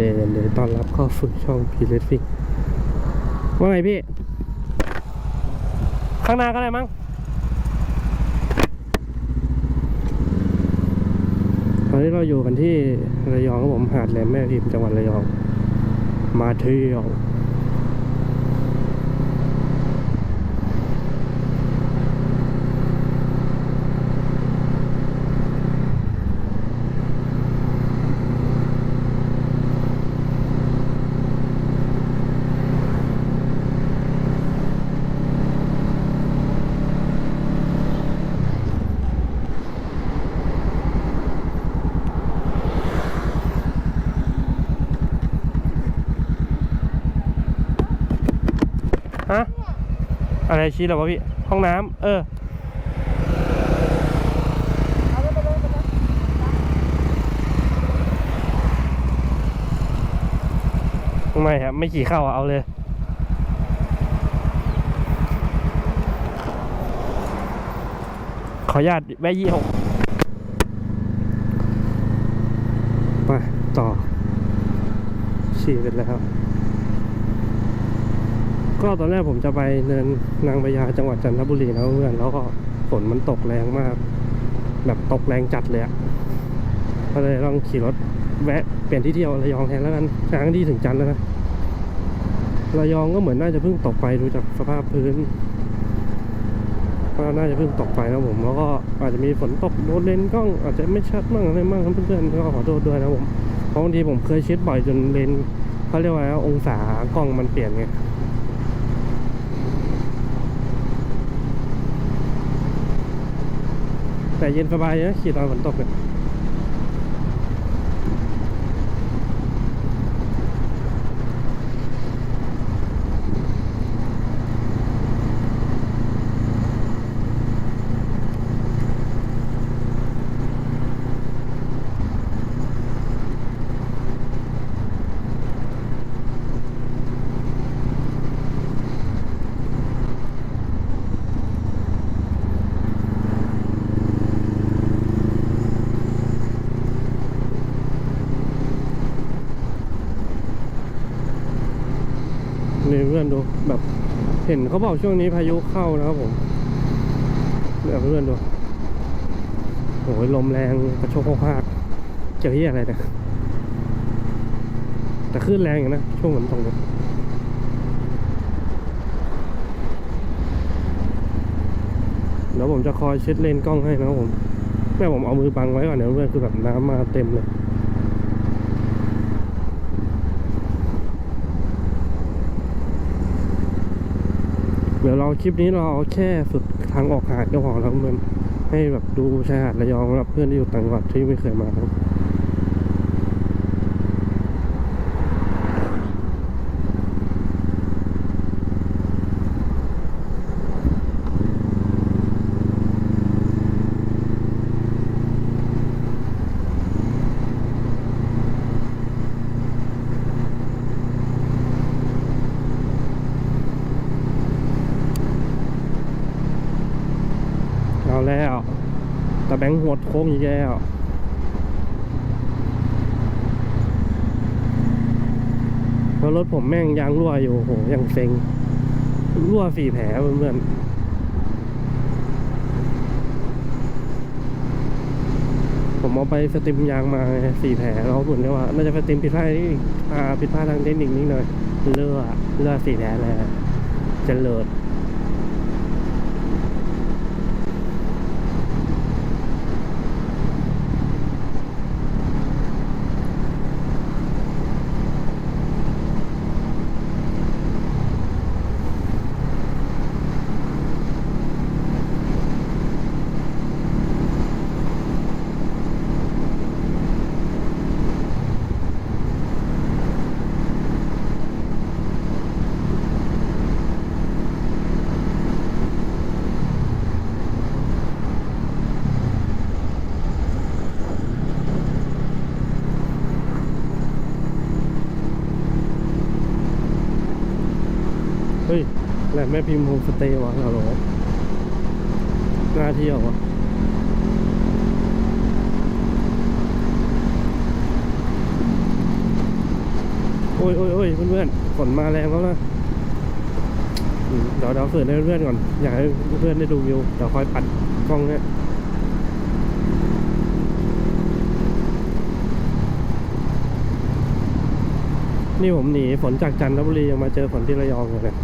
เคครับผมครับสวัสดีเดี๋ยวต้อนรับเข้าสู่ช่องพีเลฟิกว่าไงพี่ ข้างหน้าก็ได้มั้งตอนนี้เราอยู่กันที่ระยองครับผมหาดแหลมแม่พิมพ์จังหวัดระยอง มาเที่ยว อะไรชี้หรอวะพี่ ห้องน้ำเออไม่ครับ ไม่ขี่เข้าอะเอาเลยขออนุญาตแวะยี่หกไปต่อฉี่เสร็จแล้ว ก็ตอนแรกผมจะไปเนินนางพญาจังหวัดจันทบุรีนะเพื่อนแล้วก็ฝนมันตกแรงมาก แบบตกแรงจัดเลยอะก็เลยต้องขี่รถแวะเปลี่ยนที่เที่ยวระยองแทนแล้วกันทางที่ถึงจันทร์แล้วนะระยองก็เหมือนน่าจะเพิ่งตกไปดูจากสภาพพื้นก็น่าจะเพิ่งตกไปนะผมแล้วก็อาจจะมีฝนตกโดนเลนส์กล้องอาจจะไม่ชัดมั่งอะไรมั่งครับเพื่อนๆก็ขอโทษด้วยนะผมเพราะบางทีผมเคยเช็ดบ่อยจนเลนส์เขาเรียกว่าองศากล้องมันเปลี่ยนไง แต่เย็นสบายเนะขี่ตอนฝนตกเนี่ย นี่เพื่อนดู แบบเห็นเขาบอกช่วงนี้พายุเข้านะครับผมเนี่ยเพื่อนดูโอ้ยลมแรงกระโชกโคกพากเจอที่อะไรเนี่ยแต่คลื่นแรงอยู่นะช่วงฝนตกเนี่ยเดี๋ยวผมจะคอยเช็ดเลนกล้องให้นะครับผมแม่ผมเอามือบังไว้ก่อนเดี๋ยวเพื่อนคือแบบน้ำมาเต็มเลย เดี๋ยวเราคลิปนี้เราเอาแค่ฝึกทางออกหาดก็พอแล้วมันให้แบบดูชายหาดระยองสำหรับเพื่อนที่อยู่ต่างจังหวัดที่ไม่เคยมาครับเอาแล้ว แบงค์หดโค้งอีกแล้วแล้วรถผมแม่งยางรั่วอยู่โหยังเซ็ง รั่วสี่แผลเพื่อนๆผมเอาไปสติมยางมาสี่แผลแล้วเหมือนกับว่าน่าจะสติมผิดพลาดนี่อ่าผิดพลาดทางเทคนิคนิดหน่อยเลือดเลือดสี่แผลเลยจะเลิด เฮ้ย แหละแม่พิมพ์โฮมสเตย์วะฮัลโหลน่าเที่ยววะโอ๊ยโอ้ยโอ้ยเพื่อนๆฝนมาแรงแล้วนะเดี๋ยวเดี๋ยวเปิดให้เพื่อนก่อน อยากให้เพื่อนๆได้ดูวิว เดี๋ยวคอยปัดกล้องเนี่ยนี่ผมหนีฝนจากจันทบุรียังมาเจอฝนที่ระยองเลย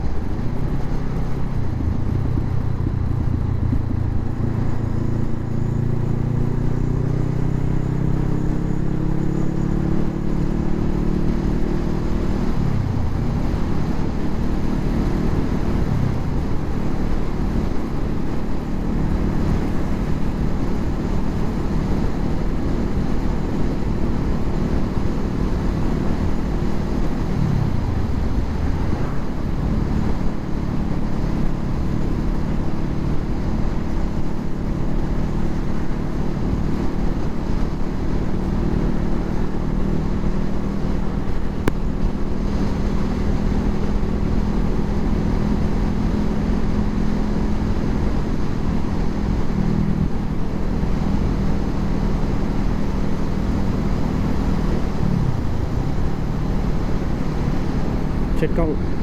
เ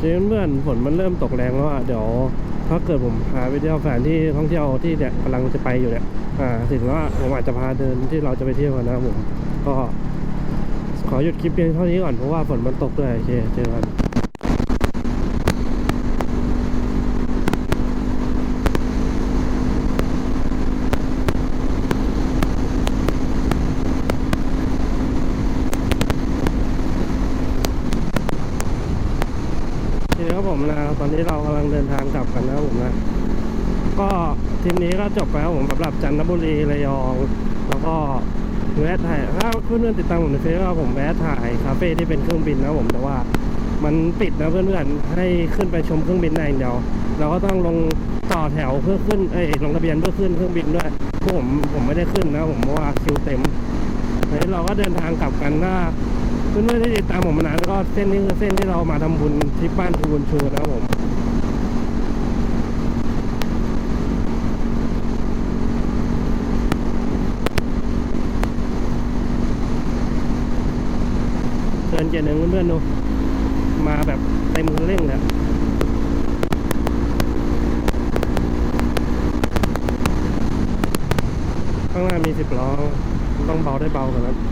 นเพื่อนๆฝนมันเริ่มตกแรงแล้วอะเดี๋ยวถ้าเกิดผมพาไปเที่ยวแฟนที่ท่องเที่ยวที่เนี่ยกำลังจะไปอยู่เนี่ยอ่าถึงแล้วผมอาจจะพาเดินที่เราจะไปเที่ยวกันนะครับผมก็ขอหยุดคลิปเพียงเท่านี้ก่อนเพราะว่าฝนมันตกด้วยโอเคเจอกัน ทีนี้ครับผม นี้เรากำลังเดินทางกลับกันนะผมนะ ก็ทริปนี้ก็จบไปแล้วผมสำหรับจันทบุรีระยอง แล้วก็แวะถ่ายถ้าเพื่อนๆติดตามผมในเฟซก็ผมแวะถ่ายคาเฟ่ที่เป็นเครื่องบินนะผมแต่ว่ามันปิดนะเพื่อนๆให้ขึ้นไปชมเครื่องบินได้เดียว เราก็ต้องลงต่อแถวเพื่อขึ้นเอ้ยลงทะเบียนเพื่อขึ้นเครื่องบินด้วยพวกผมผมไม่ได้ขึ้นนะผมเพราะว่าคิวเต็มนี้เราก็เดินทางกลับกันถ้าเพื่อนๆที่ติดตามผมมานานก็เส้นนี้คือเส้นที่เรามาทำบุญที่บ้านทูบุญชูนะผม เดินเจ็ดหนึ่งเพื่อนๆดูมาแบบเต็มคันเร่งเลยข้างหน้ามีสิบล้อต้องเบาได้เบากันนะ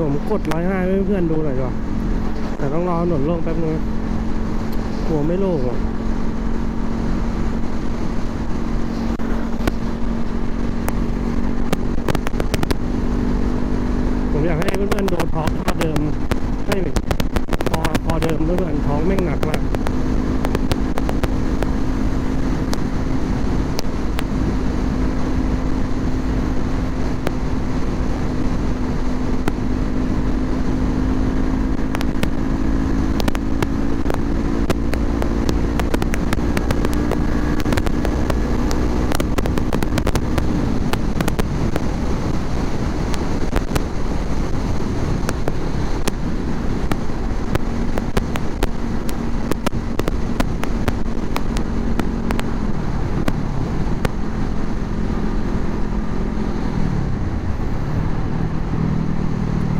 ผมกดร้อยห้าให้เพื่อนดูหน่อยก่อนแต่ต้องรอถนนโล่งแป๊บนึงกลัวไม่โล่งอะ ผมอยากให้เพื่อนๆดูท้องพอเดิมให้พอพอเดิมเพื่อนๆท้องแม่งหนักมาก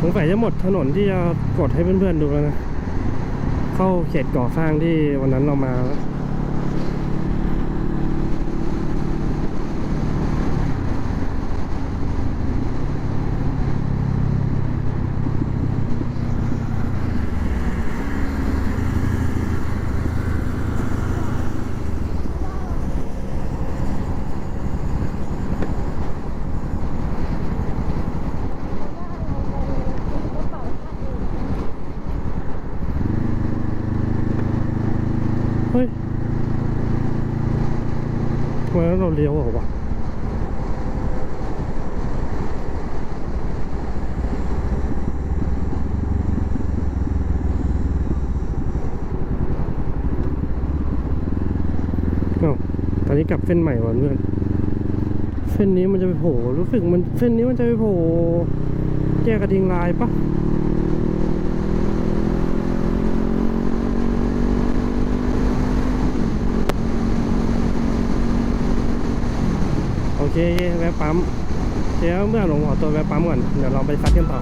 ส งสัยจะหมดถนนที่จะกดให้เพื่อนๆดูแล้วนะ เข้าเขตก่อสร้างที่วันนั้นเรามาแล้ว เฮ้ยทำไมเราเลี้ยวเหรอวะตอนนี้กลับเส้นใหม่ว่ะเพื่อน เส้นนี้มันจะไปโผล่ รู้สึกมันเส้นนี้มันจะไปโผล่แยกกระทิงลายปะ เคแวะปั๊มเดี๋ยวเมื่อหลงขอตัวแวะปั๊มก่อน เดี๋ยวเราไปซัดกันต่อ